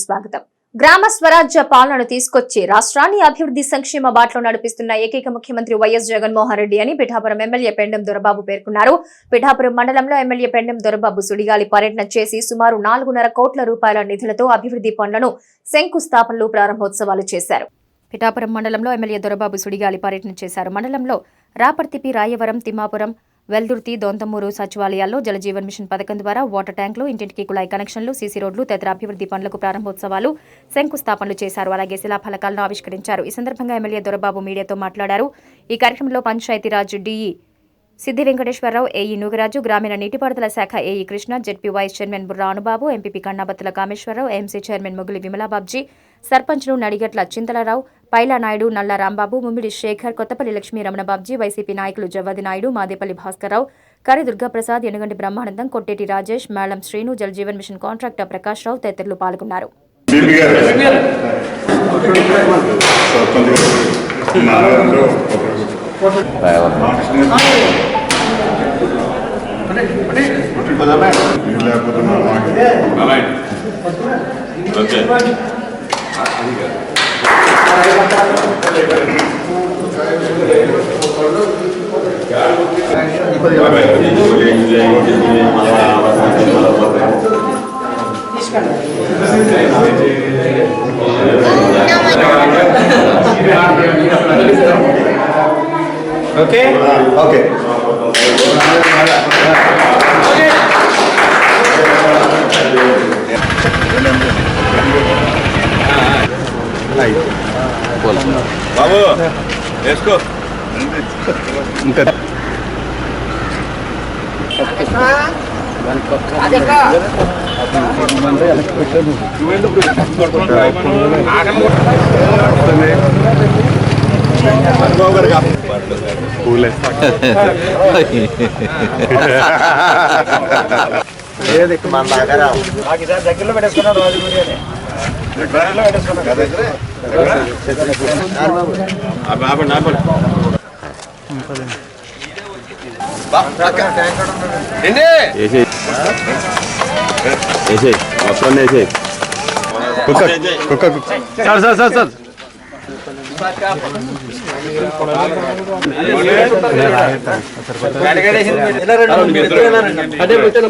స్వాగతం. గ్రామ స్వరాజ్య పాలనను తీసుకొచ్చి రాష్ట్రాన్ని అభివృద్ధి సంక్షేమ బాటలో నడిపిస్తున్న ఏకైక ముఖ్యమంత్రి వైఎస్ జగన్మోహన్ రెడ్డి అని పిఠాపురం ఎమ్మెల్యే పెండెం దొరబాబు పేర్కొన్నారు. పిఠాపురం మండలంలో ఎమ్మెల్యే పెండెం దొరబాబు సుడిగాలి పర్యటన చేసి సుమారు నాలుగున్నర కోట్ల రూపాయల నిధులతో అభివృద్ధి పనులను శంకుస్థాపనలు ప్రారంభోత్సవాలు చేశారు. పిఠాపురం మండలంలో ఎమ్మెల్యే దొరబాబు సుడిగాలి పర్యటన చేశారు. మండలంలో రాపర్తిపి రాయవరం తిమ్మాపురం వెల్దుర్తి దొంతమూరు సచివాలయాల్లో జలజీవన్ మిషన్ పథకం ద్వారా వాటర్ ట్యాంకులు ఇంటింటికి కుళాయి కనెక్షన్లు సీసీ రోడ్లు తదితర అభివృద్ధి పనులకు ప్రారంభోత్సవాలు శంకుస్థాపనలు చేశారు. అలాగే శిలాఫలకాలను ఆవిష్కరించారు. ఈ సందర్భంగా ఎమ్మెల్యే దొరబాబు మీడియాతో మాట్లాడారు. ఈ కార్యక్రమంలో పంచాయతీరాజ్ డిఈ సిద్ది వెంకటేశ్వరరావు ఏఈ నుగరాజు గ్రామీణ నీటిపారుదల శాఖ AE Krishna ZP vice chairman Burra Anubabu MPP Kannabathula Kameswara Rao MC chairman Muguli Vimala Babji సర్పంచ్లు నడిగట్ల చింతలరావు పైలా నాయుడు నల్ల రాంబాబు ముమ్మిడి శేఖర్ కొత్తపల్లి లక్ష్మీ రమణబాబ్జీ వైసీపీ నాయకులు జవ్వది నాయుడు మాదేపల్లి భాస్కర్రావు కరి దుర్గాప్రసాద్ ఎనుగంటి బ్రహ్మానందం కొట్టేటి రాజేష్ మేళం శ్రీను జలజీవన్ మిషన్ కాంట్రాక్టర్ ప్రకాష్ రావు తదితరులు పాల్గొన్నారు. లేకపోతే ఓకే ఓకే వేసుకో. ఇంకా పూలే దగ్గరలో పెట్టేసుకున్నాడు రాజుగురి అని దగ్గరలో పెట్టేసుకున్నాడు ఆపండి వేసేయి వేసేయి మొత్తం వేసేయి కుక్క కుక్క కుక్క సార్ సార్ సార్ సార్ అదే పెట్టాను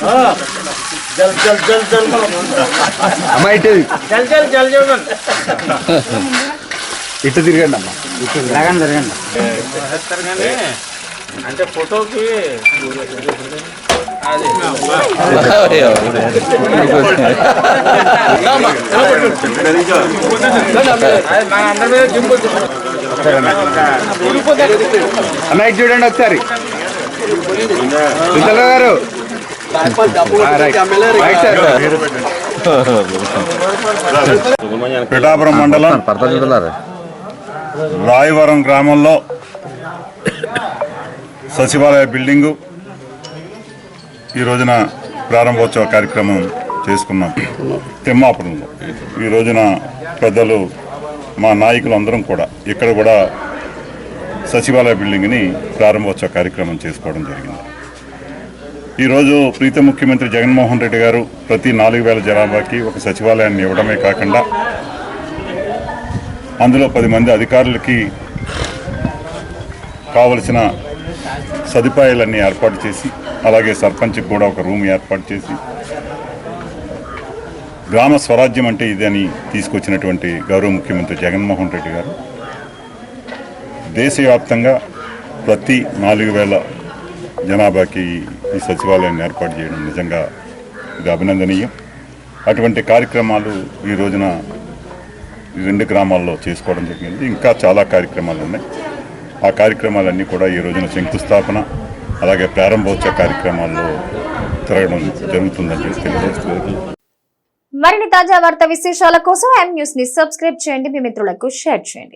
జల్ జల్ జల్ జల్ అమ్మా ఇటు. జల్ జల్ జల్ చూడండి ఇటు తిరగండి అమ్మా. జరగండి జరగండి అంటే ఫోటోకి ఇటు చూడండి ఒకసారి. గారు. పిఠాపురం మండలం రాయవరం గ్రామంలో సచివాలయ బిల్డింగు ఈ రోజున ప్రారంభోత్సవ కార్యక్రమం చేసుకున్నాం. తిమ్మాపురంలో ఈ రోజున పెద్దలు మా నాయకులు అందరం కూడా ఇక్కడ కూడా సచివాలయ బిల్డింగ్ని ప్రారంభోత్సవ కార్యక్రమం చేసుకోవడం జరిగింది. ఈరోజు ప్రీత ముఖ్యమంత్రి జగన్మోహన్ రెడ్డి గారు ప్రతి నాలుగు వేల జనాభాకి ఒక సచివాలయాన్ని ఇవ్వడమే కాకుండా అందులో పది మంది అధికారులకి కావలసిన సదుపాయాలన్నీ ఏర్పాటు చేసి అలాగే సర్పంచ్కి కూడా ఒక రూమ్ ఏర్పాటు చేసి గ్రామ స్వరాజ్యం అంటే ఇదని తీసుకొచ్చినటువంటి గౌరవ ముఖ్యమంత్రి జగన్మోహన్ రెడ్డి గారు దేశవ్యాప్తంగా ప్రతి నాలుగు వేల జనాభాకి ఈ సచివాలయాన్ని ఏర్పాటు చేయడం నిజంగా ఇది అభినందనీయం. అటువంటి కార్యక్రమాలు ఈ రోజున ఈ రెండు గ్రామాల్లో చేసుకోవడం జరిగింది. ఇంకా చాలా కార్యక్రమాలు ఉన్నాయి. ఆ కార్యక్రమాలన్నీ కూడా ఈ రోజున శంకుస్థాపన అలాగే ప్రారంభోత్సవ కార్యక్రమాల్లో తిరగడం జరుగుతుందని చెప్పి తెలియజేస్తుంది మరిన్ని తాజా వార్త విశేషాల కోసం ఎం న్యూస్ని సబ్స్క్రైబ్ చేయండి. మీ మిత్రులకు షేర్ చేయండి.